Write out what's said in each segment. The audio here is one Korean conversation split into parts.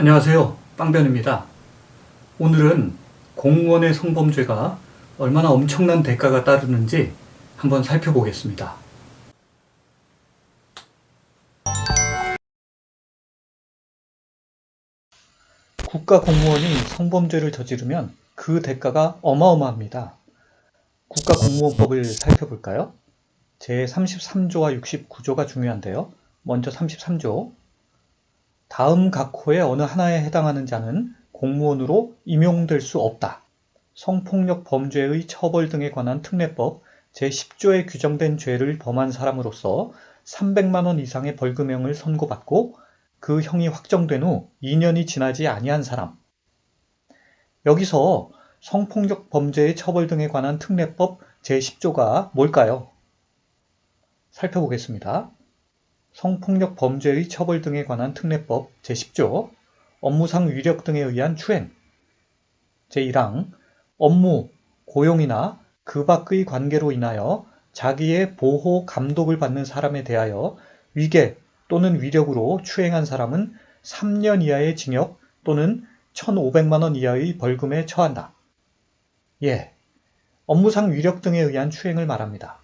안녕하세요. 빵변입니다. 오늘은 공무원의 성범죄가 얼마나 엄청난 대가가 따르는지 한번 살펴보겠습니다. 국가 공무원이 성범죄를 저지르면 그 대가가 어마어마합니다. 국가 공무원법을 살펴볼까요? 제33조와 69조가 중요한데요. 먼저 33조. 다음 각 호의 어느 하나에 해당하는 자는 공무원으로 임용될 수 없다. 성폭력 범죄의 처벌 등에 관한 특례법 제10조에 규정된 죄를 범한 사람으로서 300만 원 이상의 벌금형을 선고받고 그 형이 확정된 후 2년이 지나지 아니한 사람. 여기서 성폭력 범죄의 처벌 등에 관한 특례법 제10조가 뭘까요? 살펴보겠습니다. 성폭력 범죄의 처벌 등에 관한 특례법 제10조 업무상 위력 등에 의한 추행 제1항 업무, 고용이나 그 밖의 관계로 인하여 자기의 보호, 감독을 받는 사람에 대하여 위계 또는 위력으로 추행한 사람은 3년 이하의 징역 또는 1,500만 원 이하의 벌금에 처한다. 예, 업무상 위력 등에 의한 추행을 말합니다.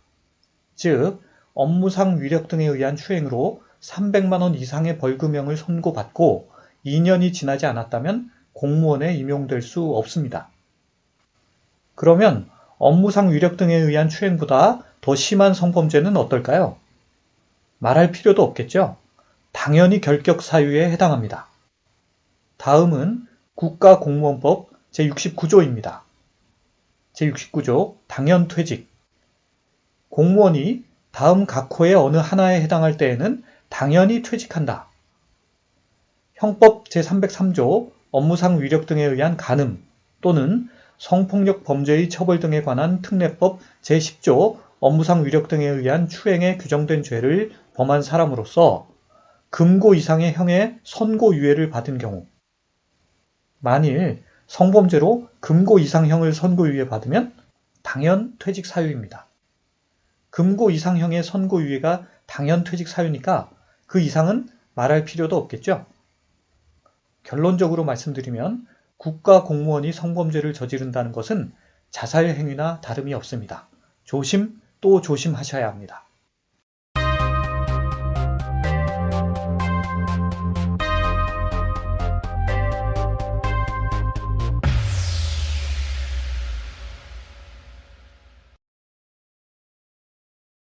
즉, 업무상 위력 등에 의한 추행으로 300만 원 이상의 벌금형을 선고받고 2년이 지나지 않았다면 공무원에 임용될 수 없습니다. 그러면 업무상 위력 등에 의한 추행보다 더 심한 성범죄는 어떨까요? 말할 필요도 없겠죠? 당연히 결격 사유에 해당합니다. 다음은 국가공무원법 제69조입니다. 제69조 당연 퇴직 공무원이 다음 각 호의 어느 하나에 해당할 때에는 당연히 퇴직한다. 형법 제303조 업무상 위력 등에 의한 간음 또는 성폭력 범죄의 처벌 등에 관한 특례법 제10조 업무상 위력 등에 의한 추행에 규정된 죄를 범한 사람으로서 금고 이상의 형의 선고유예를 받은 경우 만일 성범죄로 금고 이상형을 선고유예 받으면 당연 퇴직 사유입니다. 금고 이상형의 선고유예가 당연 퇴직 사유니까 그 이상은 말할 필요도 없겠죠. 결론적으로 말씀드리면 국가 공무원이 성범죄를 저지른다는 것은 자살 행위나 다름이 없습니다. 조심 또 조심하셔야 합니다.